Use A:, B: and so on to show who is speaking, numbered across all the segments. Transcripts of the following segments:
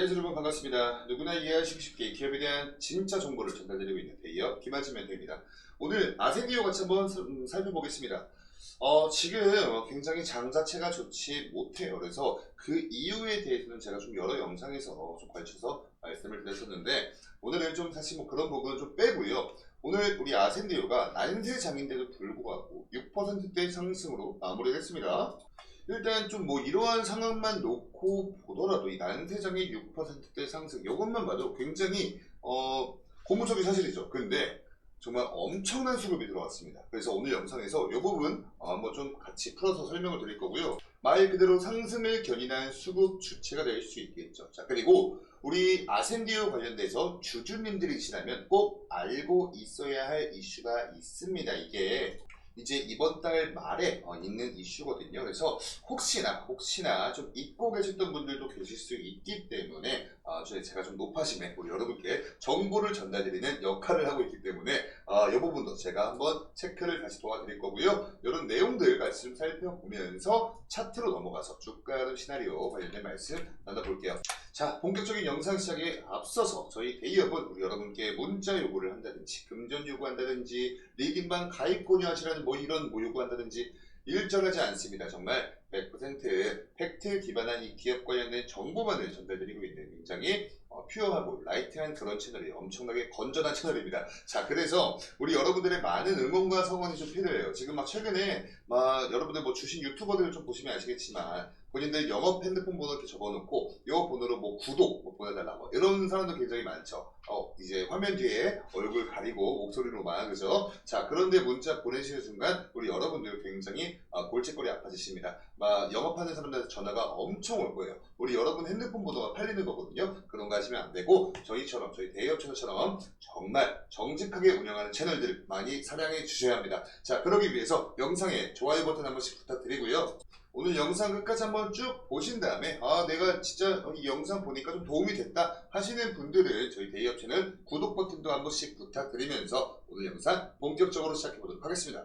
A: 안녕하세요 여러분 반갑습니다. 누구나 이해하시기 쉽게 기업에 대한 진짜 정보를 전달드리고 있는 대기업 김한진 멘토입니다. 오늘 아세디오 같이 한번 살- 음, 살펴보겠습니다. 어, 지금 굉장히 장 자체가 좋지 못해요. 그래서 그 이유에 대해서는 제가 좀 여러 영상에서 좀 걸쳐서 말씀을 드렸었는데 오늘은 좀 사실 뭐 그런 부분은 좀 빼고요. 오늘 우리 아센디오가 난세 장인데도 불구하고 6%대 상승으로 마무리를 했습니다. 일단 좀 뭐 이러한 상황만 놓고 보더라도 이 난세장의 6%대 상승 이것만 봐도 굉장히 어 고무적인 사실이죠. 근데 정말 엄청난 수급이 들어왔습니다. 그래서 오늘 영상에서 이 부분 어, 한번 좀 같이 풀어서 설명을 드릴 거고요. 말 그대로 상승을 견인한 수급 주체가 될 수 있겠죠. 자 그리고 우리 아센디오 관련돼서 주주님들이시라면 꼭 알고 있어야 할 이슈가 있습니다. 이게 이제 이번 달 말에 어, 있는 이슈거든요. 그래서 혹시나 혹시나 좀 잊고 계셨던 분들도 계실 수 있기 때문에 어, 제가 좀 높아심에 우리 여러분께 정보를 전달드리는 역할을 하고 있기 때문에 어, 이 부분도 제가 한번 체크를 다시 도와드릴 거고요. 이런 내용들 말씀 살펴보면서 차트로 넘어가서 주가 흐름 시나리오 관련된 말씀 나눠볼게요. 자, 본격적인 영상 시작에 앞서서 저희 대기업은 우리 여러분께 문자 요구를 한다든지 금전 요구한다든지 리딩방 가입 권유하시라는 뭐 이런 뭐 요구한다든지 일절하지 않습니다. 정말 100% 팩트 기반한 이 기업 관련된 정보만을 전달드리고 있는 굉장히 어, 퓨어하고 라이트한 그런 채널이 엄청나게 건전한 채널입니다. 자, 그래서 우리 여러분들의 많은 응원과 성원이 좀 필요해요. 지금 막 최근에 막 여러분들 뭐 주신 유튜버들을 좀 보시면 아시겠지만 본인들 영업 핸드폰 번호 이렇게 적어놓고 이 번호로 뭐 구독 뭐 보내달라 뭐 이런 사람도 굉장히 많죠. 어 이제 화면 뒤에 얼굴 가리고 목소리로만 그죠? 자 그런데 문자 보내시는 순간 우리 여러분들 굉장히 어, 골칫거리 아파지십니다. 막 영업하는 사람들한테 전화가 엄청 올 거예요. 우리 여러분 핸드폰 번호가 팔리는 거거든요. 그런 거 하시면 안 되고 저희처럼 저희 대기업 채널처럼 정말 정직하게 운영하는 채널들 많이 사랑해 주셔야 합니다. 자 그러기 위해서 영상에 좋아요 버튼 한 번씩 부탁드리고요. 오늘 영상 끝까지 한번 쭉 보신 다음에 아 내가 진짜 이 영상 보니까 좀 도움이 됐다 하시는 분들은 저희 대기업 채널 구독 버튼도 한 번씩 부탁드리면서 오늘 영상 본격적으로 시작해 보도록 하겠습니다.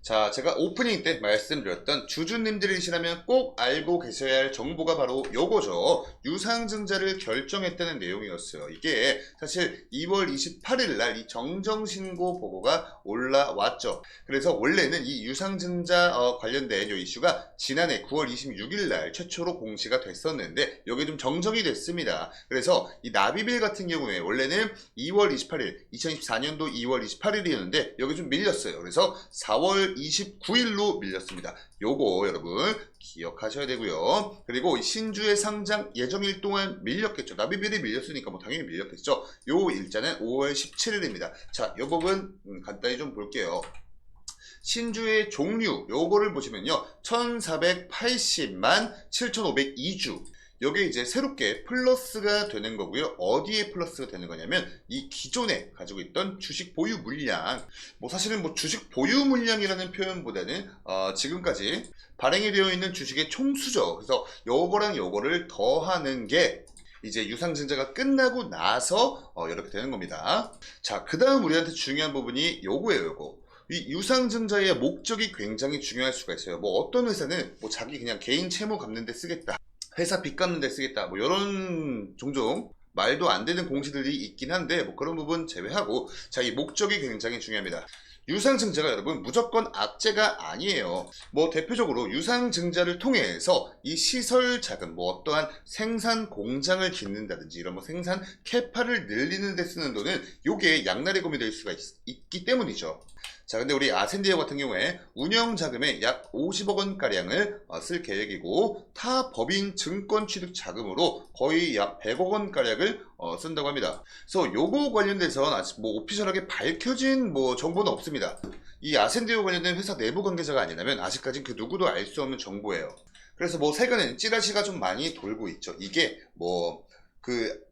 A: 자, 제가 오프닝 때 말씀드렸던 주주님들이시라면 꼭 알고 계셔야 할 정보가 바로 요거죠. 유상증자를 결정했다는 내용이었어요. 이게 사실 2월 28일 날 이 정정신고 보고가 올라왔죠. 그래서 원래는 이 유상증자 어, 관련된 요 이슈가 지난해 9월 26일 날 최초로 공시가 됐었는데 여기 좀 정정이 됐습니다. 그래서 이 나비빌 같은 경우에 원래는 2월 28일, 2024년도 2월 28일이었는데 여기 좀 밀렸어요. 그래서 4월 29일로 밀렸습니다. 요거 여러분 기억하셔야 되고요. 그리고 이 신주의 상장 예정일 동안 밀렸겠죠. 나비빌이 밀렸으니까 뭐 당연히 밀렸겠죠. 요 일자는 5월 17일입니다. 자, 요 부분 음, 간단히 좀 볼게요. 신주의 종류 요거를 보시면요 1480만 7502주 요게 이제 새롭게 플러스가 되는 거고요. 어디에 플러스가 되는 거냐면 이 기존에 가지고 있던 주식 보유 물량. 뭐 사실은 뭐 주식 보유 물량이라는 표현보다는 어, 지금까지 발행이 되어 있는 주식의 총수죠. 그래서 요거랑 요거를 더하는 게 이제 유상증자가 끝나고 나서 어, 이렇게 되는 겁니다. 자 그 다음 우리한테 중요한 부분이 요거예요 요거. 이 유상증자의 목적이 굉장히 중요할 수가 있어요. 뭐 어떤 회사는 뭐 자기 그냥 개인 채무 갚는 데 쓰겠다. 회사 빚 갚는 데 쓰겠다. 뭐 이런 종종 말도 안 되는 공시들이 있긴 한데 뭐 그런 부분 제외하고 자 이 목적이 굉장히 중요합니다. 유상증자가 여러분 무조건 악재가 아니에요. 뭐 대표적으로 유상증자를 통해서 이 시설 자금 뭐 어떠한 생산 공장을 짓는다든지 이런 뭐 생산 캐파를 늘리는 데 쓰는 돈은 요게 양날의 검이 될 수가 있, 기 때문이죠. 자, 근데 우리 아센디오 같은 경우에 운영 자금의 약 50억 원 가량을 어, 쓸 계획이고 타 법인 증권 취득 자금으로 거의 약 100억 원 가량을 어, 쓴다고 합니다. 그래서 요거 관련돼서는 아직 뭐 오피셜하게 밝혀진 뭐 정보는 없습니다. 이 아센디오 관련된 회사 내부 관계자가 아니라면 아직까지 그 누구도 알 수 없는 정보예요. 그래서 뭐 최근에는 찌라시가 좀 많이 돌고 있죠. 이게 뭐그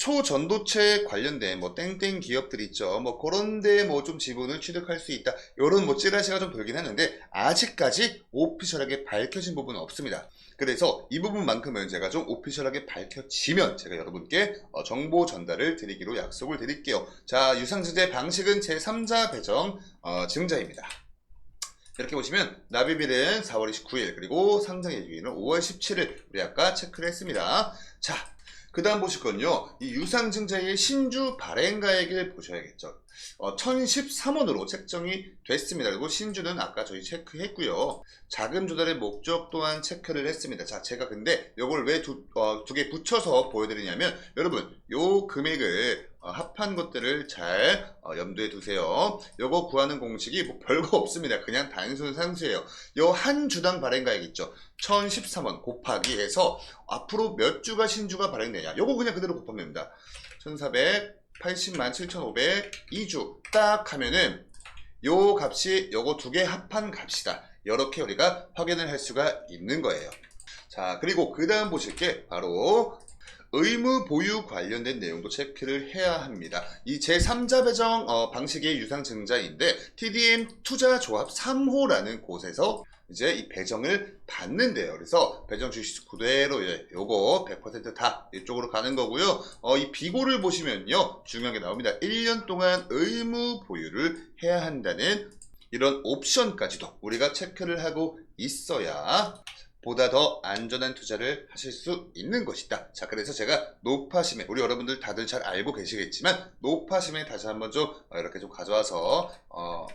A: 초전도체 관련된 뭐 땡땡 기업들 있죠. 뭐 그런데 뭐 좀 지분을 취득할 수 있다. 요런 뭐 찌라시가 좀 돌긴 하는데 아직까지 오피셜하게 밝혀진 부분은 없습니다. 그래서 이 부분만큼은 제가 좀 오피셜하게 밝혀지면 제가 여러분께 어, 정보 전달을 드리기로 약속을 드릴게요. 자, 유상증자의 방식은 제3자 배정 어, 증자입니다. 이렇게 보시면 나비빌은 4월 29일 그리고 상장 예정일은 5월 17일 우리 아까 체크를 했습니다. 자, 그 다음 보실 건요, 이 유상증자의 신주 발행가액을 보셔야겠죠. 어, 1013원으로 책정이 됐습니다. 그리고 신주는 아까 저희 체크했고요. 자금 조달의 목적 또한 체크를 했습니다. 자, 제가 근데 이걸 왜두개 붙여서 보여드리냐면, 여러분, 요 금액을 어, 합한 것들을 잘 어, 염두에 두세요. 요거 구하는 공식이 뭐 별거 없습니다. 그냥 단순 상수예요. 요 한 주당 발행가액 있죠. 1013원 곱하기 해서 앞으로 몇 주가 신주가 발행되냐. 요거 그냥 그대로 곱하면 됩니다. 1480만 7,500 2주 딱 하면은 요 값이 요거 두 개 합한 값이다. 이렇게 우리가 확인을 할 수가 있는 거예요. 자, 그리고 그 다음 보실 게 바로 의무 보유 관련된 내용도 체크를 해야 합니다. 이 제3자 배정 어, 방식의 유상증자인데 TDM 투자조합 3호라는 곳에서 이제 이 배정을 받는데요. 그래서 배정 주식 그대로 예, 요거 100%다 이쪽으로 가는 거고요. 어, 이 비고를 보시면요. 중요한 게 나옵니다. 1년 동안 의무 보유를 해야 한다는 이런 옵션까지도 우리가 체크를 하고 있어야 보다 더 안전한 투자를 하실 수 있는 것이다. 자, 그래서 제가 노파심에, 우리 여러분들 다들 잘 알고 계시겠지만, 노파심에 다시 한번 좀 어, 이렇게 좀 가져와서, 어,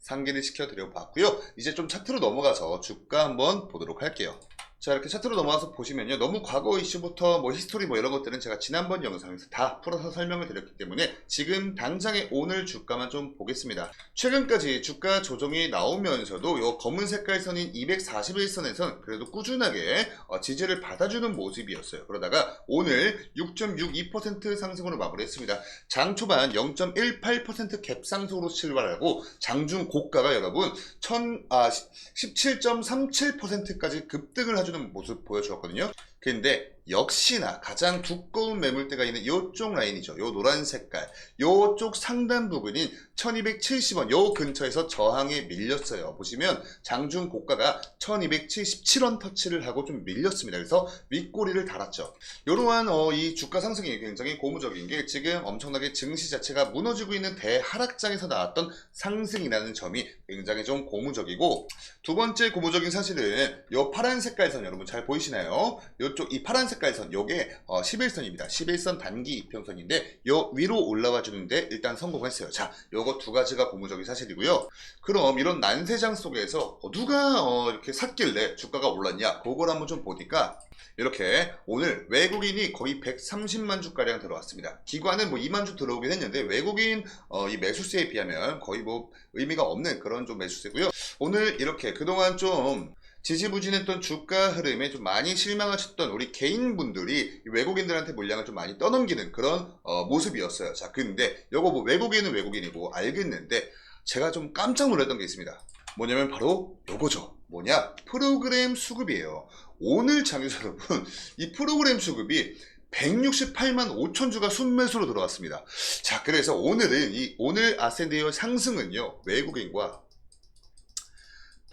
A: 상기를 시켜드려 봤고요. 이제 좀 차트로 넘어가서 주가 한번 보도록 할게요. 자, 이렇게 차트로 넘어가서 보시면요. 너무 과거 이슈부터 뭐 히스토리 뭐 이런 것들은 제가 지난번 영상에서 다 풀어서 설명을 드렸기 때문에 지금 당장의 오늘 주가만 좀 보겠습니다. 최근까지 주가 조정이 나오면서도 요 검은 색깔 선인 241선에선 그래도 꾸준하게 어, 지지를 받아주는 모습이었어요. 그러다가 오늘 6.62% 상승으로 마무리했습니다. 장 초반 0.18%갭 상승으로 출발하고 장중 고가가 여러분 1000, 아, 17.37%까지 급등을 해주는 모습 보여주었거든요. 근데 역시나 가장 두꺼운 매물대가 있는 이쪽 라인이죠. 요 노란 색깔. 요쪽 상단 부근인 1270원 요 근처에서 저항에 밀렸어요. 보시면 장중 고가가 1277원 터치를 하고 좀 밀렸습니다. 그래서 윗꼬리를 달았죠. 이러한 어, 이 주가 상승이 굉장히 고무적인 게 지금 엄청나게 증시 자체가 무너지고 있는 대하락장에서 나왔던 상승이라는 점이 굉장히 좀 고무적이고 두 번째 고무적인 사실은 요 파란 색깔 선 여러분 잘 보이시나요? 요쪽 이 파란 색깔 선 요게 어, 11선입니다. 11선 단기 이평선인데 요 위로 올라와 주는데 일단 성공했어요. 자, 요거 두 가지가 고무적인 사실이고요. 그럼 이런 난세장 속에서 어, 누가 어, 이렇게 샀길래 주가가 올랐냐? 그걸 한번 좀 보니까 이렇게 오늘 외국인이 거의 130만 주가량 들어왔습니다. 기관은 뭐 2만 주 들어오긴 했는데 외국인 어, 이 매수세에 비하면 거의 뭐 의미가 없는 그런 좀 매수세고요. 오늘 이렇게 그동안 좀 지지부진했던 주가 흐름에 좀 많이 실망하셨던 우리 개인분들이 외국인들한테 물량을 좀 많이 떠넘기는 그런 어, 모습이었어요. 자, 근데 요거 뭐 외국인은 외국인이고 알겠는데 제가 좀 깜짝 놀랐던 게 있습니다. 뭐냐면 바로 요거죠. 뭐냐? 프로그램 수급이에요. 오늘 장에서 여러분, 이 프로그램 수급이 168만 5천 주가 순매수로 들어왔습니다. 자, 그래서 오늘은 이 오늘 아센디어 상승은요, 외국인과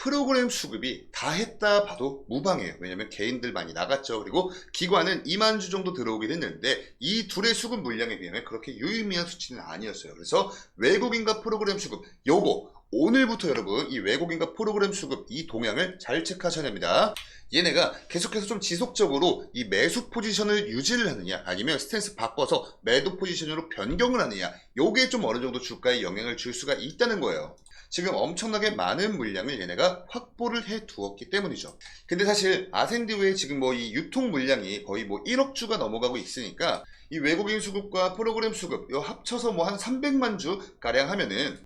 A: 프로그램 수급이 다 했다 봐도 무방해요. 왜냐면 개인들 많이 나갔죠. 그리고 기관은 2만 주 정도 들어오긴 했는데 이 둘의 수급 물량에 비하면 그렇게 유의미한 수치는 아니었어요. 그래서 외국인과 프로그램 수급 요거 오늘부터 여러분 이 외국인과 프로그램 수급 이 동향을 잘 체크하셔야 됩니다. 얘네가 계속해서 좀 지속적으로 이 매수 포지션을 유지를 하느냐 아니면 스탠스 바꿔서 매도 포지션으로 변경을 하느냐 요게 좀 어느 정도 주가에 영향을 줄 수가 있다는 거예요. 지금 엄청나게 많은 물량을 얘네가 확보를 해 두었기 때문이죠. 근데 사실 아센디오의 지금 뭐 이 유통 물량이 거의 뭐 1억 주가 넘어가고 있으니까 이 외국인 수급과 프로그램 수급 요 합쳐서 뭐 한 300만 주 가량 하면은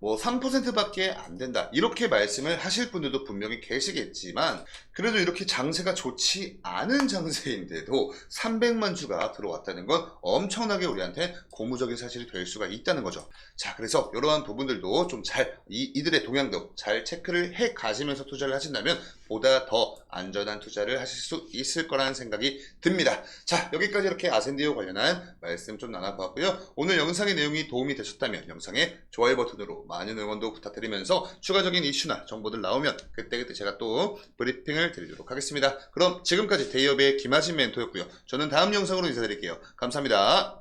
A: 뭐 3%밖에 안 된다. 이렇게 말씀을 하실 분들도 분명히 계시겠지만 그래도 이렇게 장세가 좋지 않은 장세인데도 300만 주가 들어왔다는 건 엄청나게 우리한테 고무적인 사실이 될 수가 있다는 거죠. 자, 그래서 이러한 부분들도 좀 잘 이들의 동향도 잘 체크를 해 가시면서 투자를 하신다면 보다 더 안전한 투자를 하실 수 있을 거라는 생각이 듭니다. 자, 여기까지 이렇게 아센디오 관련한 말씀 좀 나눠보았고요. 오늘 영상의 내용이 도움이 되셨다면 영상에 좋아요 버튼으로 많은 응원도 부탁드리면서 추가적인 이슈나 정보들 나오면 그때그때 제가 또 브리핑을 드리도록 하겠습니다. 그럼 지금까지 대기업의 김하진 멘토였고요. 저는 다음 영상으로 인사드릴게요. 감사합니다.